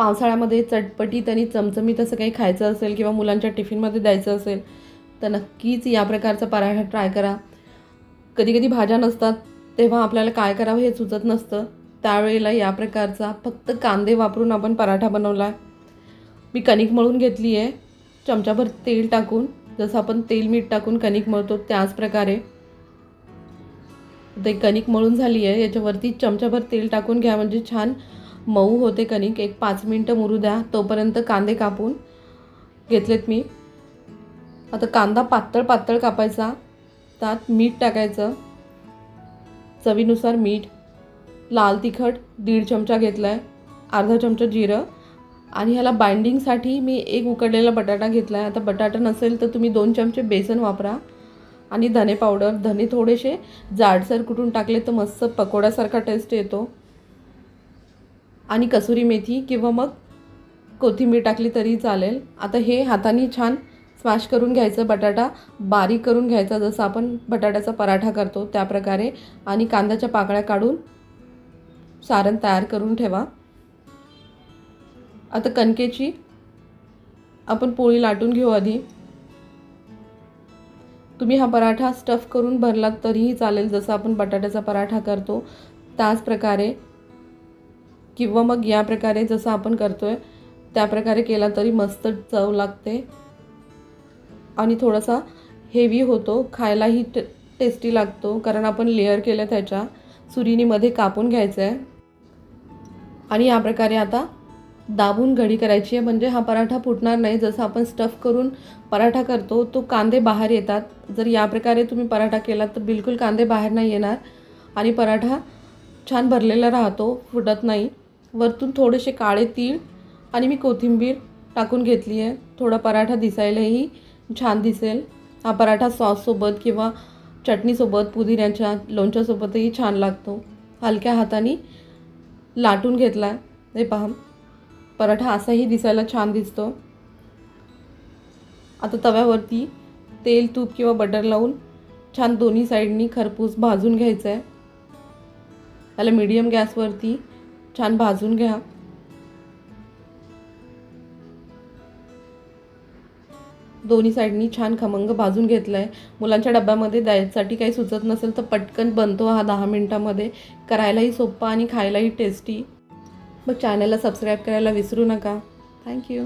पावसाळ्यामध्ये चटपटीत आणि चमचमीत असं काही खायचं असेल किंवा मुलांच्या टिफिनमध्ये द्यायचं असेल तर नक्कीच या प्रकारचा पराठा ट्राय करा. कधी कधी भाज्या नसतात तेव्हा आपल्याला काय करावं हे सुचत नसतं. त्यावेळेला या प्रकारचा फक्त कांदे वापरून आपण पराठा बनवला. मी कणिक मळून घेतली आहे. चमचाभर तेल टाकून जसं आपण तेल मीठ टाकून कणिक मळतो त्याच प्रकारे. ते कणिक मळून झाली आहे याच्यावरती चमचाभर तेल टाकून घ्या म्हणजे छान मऊ होते कणिक एक पाच मिनटं मुरू द्या तोपर्यंत कांदे कापून घेतलेत मी. आता कांदा पातळ पातळ कापायचा त्यात मीठ टाकायचं चवीनुसार मीठ लाल तिखट दीड चमचा घेतला आहे अर्धा चमचा जिरं आणि ह्याला बाइंडिंगसाठी मी एक उकडलेला बटाटा घेतला आहे आता बटाटा नसेल तर तुम्ही दोन चमचे बेसन वापरा आणि धने पावडर. धने थोडेसे जाडसर कुटून टाकले तर मस्त पकोड्यासारखा टेस्ट येतो. आणि कसुरी मेथी किंवा मग कोथिंबीर टाकली तरी चालेल. आता हे हाताने छान स्मॅश करून घ्यायचं. बटाटा बारीक करून घ्यायचा. जसं आपण बटाट्याचा पराठा करतो त्या प्रकारे आणि कांद्याच्या पाकळ्या काढून सारण तयार करून ठेवा. आता कणकेची आपण पोळी लाटून घेऊ आधी. तुम्ही हा पराठा स्टफ करून भरलात तरीही चालेल. जसं आपण बटाट्याचा पराठा करतो त्याच प्रकारे किंवा मग या प्रकारे जसं आपण करतो त्या प्रकारे केला तरी मस्त चव लागते. आणि थोडासा हेवी होतो खायलाही टे टेस्टी लागतो कारण आपण लेअर केलं त्याच्या सुरीनीमध्ये कापून घ्यायचं आहे आणि या प्रकारे आता दाबून घडी करायची आहे म्हणजे हा पराठा फुटणार नाही. जसं आपण स्टफ करून पराठा करतो तो कांदे बाहेर येतात. जर या प्रकारे तुम्ही पराठा केला तर बिलकुल कांदे बाहेर नाही येणार. आणि पराठा छान भरलेला राहतो फुटत नाही. वरतून थोडेसे काळे तीळ आणि मी कोथिंबीर टाकून घेतली आहे. थोडा पराठा दिसायलाही छान दिसेल. हा पराठा सॉससोबत किंवा चटणीसोबत पुदिन्याच्या लोणच्यासोबतही छान लागतो. हलक्या हाताने लाटून घेतला हे पहा पराठा असाही दिसायला छान दिसतो. आता तव्यावरती तेल तूप किंवा बटर लावून छान दोन्ही साईडनी खरपूस भाजून घ्यायचं आहे. त्याला मीडियम गॅसवरती छान भाजून घ्या. दोन्ही साईडनी छान खमंग भाजून घेतलं आहे मुलांच्या डब्यामध्ये द्यायसाठी काही सुचत नसेल तर पटकन बनतो हा दहा मिनटामध्ये. करायलाही सोपा आणि खायलाही टेस्टी मग चॅनलला सबस्क्राईब करायला विसरू नका. थँक्यू